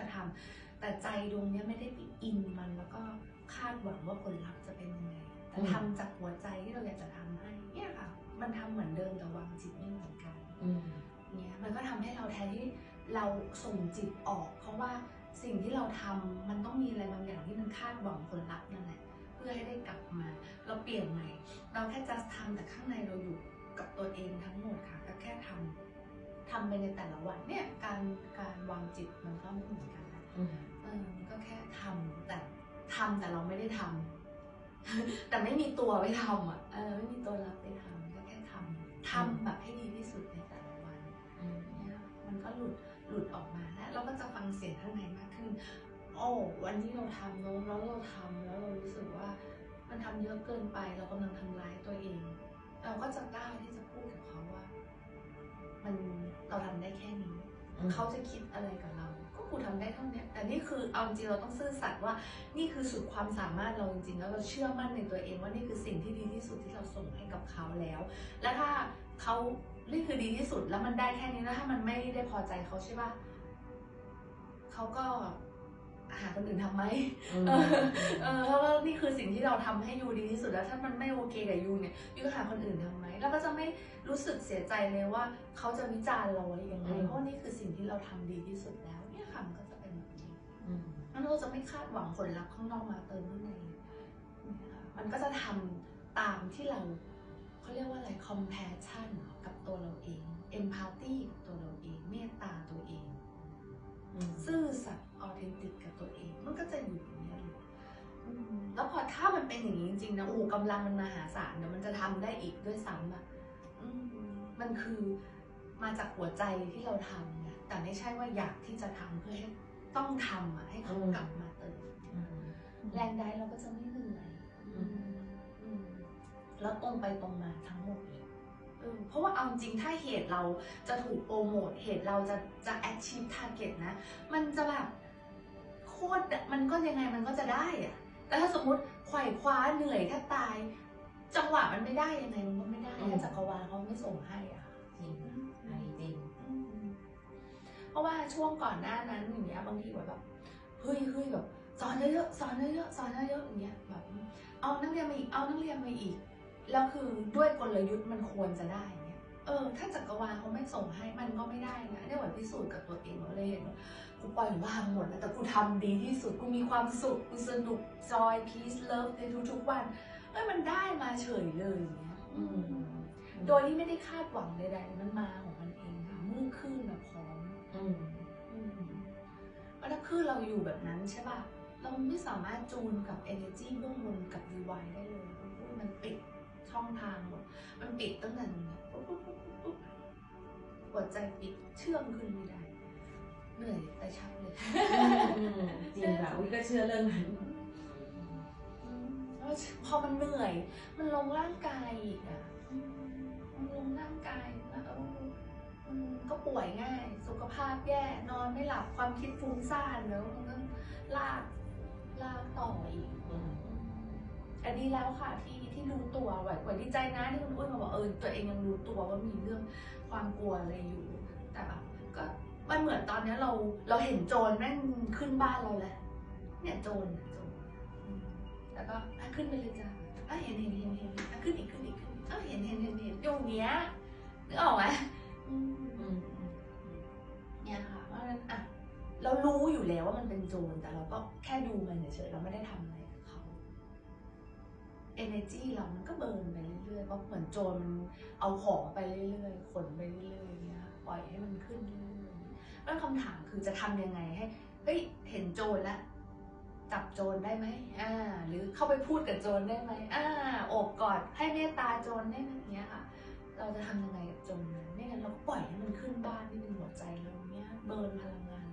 จะทำแต่ใจดวงนี้ไม่ได้ไปอินมันแล้วก็คาดหวังว่าผลลัพธ์จะเป็นยังไงแต่อืมทำจากหัวใจที่เราอยากจะทำให้เนี่ยค่ะ มันทำเหมือนเดิมแต่วางจิตไม่เหมือนกันเนี่ยมันก็ทำให้เราแทนที่เราส่งจิตออก เพราะว่าสิ่งที่เราทำมันต้องมีอะไรบางอย่างที่มันคาดหวังผลลัพธ์นั่นแหละเพื่อให้ได้กลับมา เราเปลี่ยนใหม่ เราแค่จะทำแต่ข้างในเราอยู่กับตัวเองทั้งหมดค่ะก็แค่ ทำทำไปในแต่ละวันเนี่ยการการวางจิตมันก็ไม่เหมือนกันนะอืมเออมันก็แค่ทำแต่ทำแต่เราไม่ได้ทำแต่ไม่มีตัวไปทำอะเออไม่มีตัวรับไปทำก็แค่ทำทำแบบให้ดีที่สุดในแต่ละวันอืมเนี่ยมันก็หลุดหลุดออกมาแล้วเราก็จะฟังเสียงข้างในมากขึ้นโอ้วันที่เราทำเนอะแล้วเราทำแล้วเรารู้สึกว่ามันทำเยอะเกินไป เรากำลังทำร้ายตัวเอง เราก็จะกล้าที่จะพูดกับเขาว่า มันเราทำได้แค่นี้ เขาจะคิดอะไรกับเรา ก็กูทำได้เท่าเนี้ยแต่นี่คือเอาจริงเราต้องซื่อสัตย์ว่า นี่คือสุดความสามารถเราจริงๆแล้วเราเชื่อมั่นในตัวเองว่านี่คือสิ่งที่ดีที่สุดที่เราส่งให้กับเขาแล้ว และถ้าเขานี่คือดีที่สุดแล้วมันได้แค่นี้แล้วถ้ามันไม่ได้พอใจเขาใช่ป่ะเขาก็หา คนอื่นทำไหมอืมเออเออเพราะว่านี่คือสิ่งที่เราทำให้ยูดีที่สุดแล้ว ถ้ามันไม่โอเคกับยูเนี่ยยูก็หาคนอื่นทำไหมแล้วก็จะไม่รู้สึกเสียใจเลยว่าเขาจะวิจารณ์เราไว้ยังไงอืมเพราะนี่คือสิ่งที่เราทำดีที่สุดแล้ว เนี่ยค่ะมันก็จะเป็นแบบนี้อืมแล้วเราจะไม่คาดหวังผลลัพธ์ข้างนอกมาเติมข้างในเนี่ยค่ะมันก็จะทำตามที่เราเขาเรียกว่าอะไร compassion กับตัวเราเอง empathy กับตัวเรา แล้วพอถ้ามันเป็นอย่างนี้จริงๆนะโอ้โหกำลังมันมหาศาลเดี๋ยวมันจะทำได้อีกด้วยซ้ำอะอืมมันคือมาจากหัวใจที่เราทำนะแต่ไม่ใช่ว่าอยากที่จะทำเพื่อให้ต้องทำอะให้เขากลับมาเติมอืมแรงได้เราก็จะไม่เหนื่อยอืมอืมแล้วตรงไปตรงมาทั้งหมดเลยเออเพราะว่าเอาจริงถ้าเหตุเราจะถูกโปรโมทเหตุเราจะจะ achieve target นะ มันจะแบบโคตรมันก็ยังไงมันก็จะได้อะ แต่ถ้าสมมติไขว่คว้าเหนื่อยแทบตาย จังหวะมันไม่ได้ยังไงมันก็ไม่ได้อืมถ้าจักรวาลเขาไม่ส่งให้อะจริงอันนี้จริงอืมเพราะว่าช่วงก่อนหน้านั้นอย่างเงี้ยบางทีแบบแบบเฮ้ยเฮ้ยแบบสอนเยอะๆสอนเยอะๆสอนเยอะๆอย่างเงี้ยแบบเอานักเรียนมาอีกเอานักเรียนมาอีกแล้วคือด้วยกลยุทธ์มันควรจะได้ เออ ถ้าจักรวาลเขาไม่ส่งให้มันก็ไม่ได้นะเนี่ยหมือนพิสูจน์กับตัวเองเราเลยเห็นว่ากูปล่อยวางหมดแล้วแต่กูทำดีที่สุดกูมีความสุขกูสนุกจอยพีซเลิฟในทุกๆวันเอ้ยมันได้มาเฉยเลยอย่างเงี้ยอืมโดยที่ไม่ได้คาดหวังใดๆมันมาของมันเองค่ะเมื่อคลื่นมาพร้อมอืมอืมเพราะถ้าคลื่นเราอยู่แบบนั้นใช่ป่ะเราไม่สามารถจูนกับ energy เบื้องบนกับ DY ได้เลยมันปิดช่องทางหมดมันปิดตั้งแต่เนี่ยปุ๊ หัวใจปิดเชื่อมขึ้นไม่ได้ เหนื่อยแต่ชักเลยอืมจริงค่ะอุ้ยก็เชื่อเรื่องนั้นอืมแล้วพอมันเหนื่อย มันลงร่างกายอีกอะอืมมันลงร่างกายแล้วเอออืมก็ป่วยง่าย สุขภาพแย่นอนไม่หลับความคิดฟุ้งซ่านแล้วมันก็ลาก แต่ดีแล้วค่ะที่ที่รู้ตัวไหวไหวดีใจนะที่คุณอุ้ยมาบอกเออตัวเองยังรู้ตัวว่ามีเรื่องความกลัวอะไรอยู่ แต่ก็มันเหมือนตอนนี้เราเราเห็นโจรแม่งขึ้นบ้านเราแหละเนี่ยโจรโจรแล้วก็ขึ้นไปเลยจ้ะอะเห็นเห็นเห็นเห็นขึ้นอีกขึ้นอีกขึ้นอีกอะเห็นเห็นเห็นเห็นอยู่างเนี้ยนึกออกไหมเนี่ยค่ะเพราะฉะนั้นอะเรารู้อยู่แล้วว่ามันเป็นโจรแต่เราก็แค่ดูมันเฉยๆเราไม่ได้ทำอะไร energy เรามันก็เบิร์นไปเรื่อยๆเพราะเหมือนโจรมันเอาของไปเรื่อยๆขนไปเรื่อยๆเงี้ยปล่อยให้มันขึ้นเรื่อยๆแล้วคำถามคือจะทำยังไงให้เฮ้ยเห็นโจรแล้วจับโจรได้ไหมอ่า หรือเข้าไปพูดกับโจรได้ไหมอ่าโอบกอดให้เมตตาโจรได้ไหมเงี้ยค่ะ เราจะทำยังไงกับโจรนั้นไม่งั้นเราก็ปล่อยให้มันขึ้นบ้านที่เป็นหัวใจเราเนี้ยเบิร์นพลังงาน